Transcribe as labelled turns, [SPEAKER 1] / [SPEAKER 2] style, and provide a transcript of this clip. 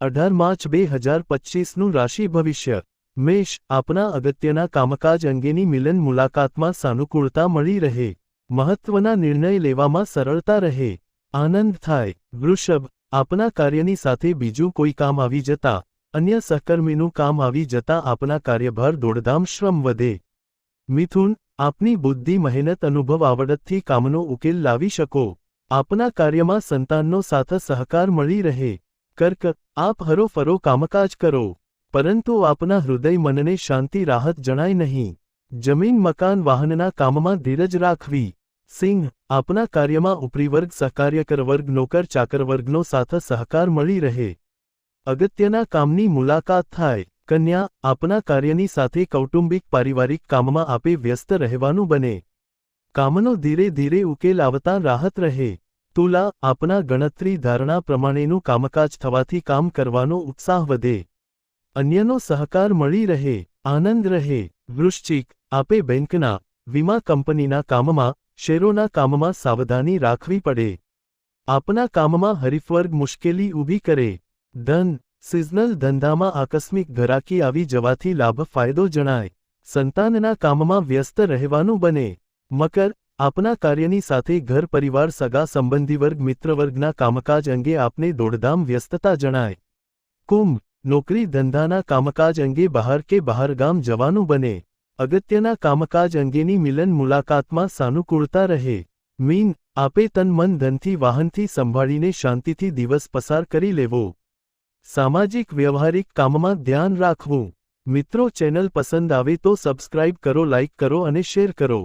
[SPEAKER 1] અઢાર માર્ચ બે હજાર પચીસનું રાશિ ભવિષ્ય. મેષ, આપના અગત્યના કામકાજ અંગેની મિલન મુલાકાતમાં સાનુકૂળતા મળી રહે. મહત્વના નિર્ણય લેવામાં સરળતા રહે. આનંદ થાય. વૃષભ, આપના કાર્યની સાથે બીજું કોઈ કામ આવી જતા, અન્ય સહકર્મીનું કામ આવી જતા આપના કાર્યભાર દોડધામ શ્રમ વધે. મિથુન, આપની બુદ્ધિ, મહેનત, અનુભવ આવડતથી કામનો ઉકેલ લાવી શકો. આપના કાર્યમાં સંતાનનો સાથ સહકાર મળી રહે. કર્ક આપ હરોફરો કામકાજ કરો, પરંતુ આપના હૃદય મનને શાંતિ રાહત જણાય નહીં. જમીન, મકાન, વાહનના કામમાં ધીરજ રાખવી. સિંહ, આપના કાર્યમાં ઉપરીવર્ગ સહકાર્યકર વર્ગ, નોકર, ચાકર વર્ગનો સાથે સહકાર મળી રહે. અગત્યના કામની મુલાકાત થાય. કન્યા, આપના કાર્યની સાથે કૌટુંબિક, પારિવારિક કામમાં આપે વ્યસ્ત રહેવાનું બને. કામનો ધીરે ધીરે ઉકેલ આવતા રાહત રહે. તુલા આપના ગણતરી ધારણા પ્રમાણેનું કામકાજ થવાથી કામ કરવાનો ઉત્સાહ વધે. અન્યનો સહકાર મળી રહે, આનંદ રહે. વૃશ્ચિક, આપે બેંકના, વીમા કંપનીના કામમાં, શેરોના કામમાં સાવધાની રાખવી પડે. આપના કામમાં હરીફવર્ગ મુશ્કેલી ઊભી કરે. ધન, સિઝનલ ધંધામાં આકસ્મિક ઘરાકી આવી જવાથી લાભ ફાયદો જણાય. સંતાનના કામમાં વ્યસ્ત રહેવાનું બને. મકર આપના કાર્યની સાથે ઘર પરિવાર સગા સંબંધી વર્ગ મિત્રવર્ગના કામકાજ અંગે આપને દોડધામ વ્યસ્તતા જણાય. કુંભ, નોકરી ધંધાના કામકાજ અંગે બહાર કે બહારગામ જવાનું બને. અગત્યના કામકાજ અંગેની મિલન મુલાકાતમાં સાનુકૂળતા રહે. મીન, આપે તન મન ધનથી વાહનથી સંભાળીને શાંતિથી દિવસ પસાર કરી લેવો. સામાજિક વ્યવહારિક કામમાં ધ્યાન રાખવું. મિત્રો ચેનલ પસંદ આવે તો સબસ્ક્રાઇબ કરો, લાઇક કરો અને શેર કરો.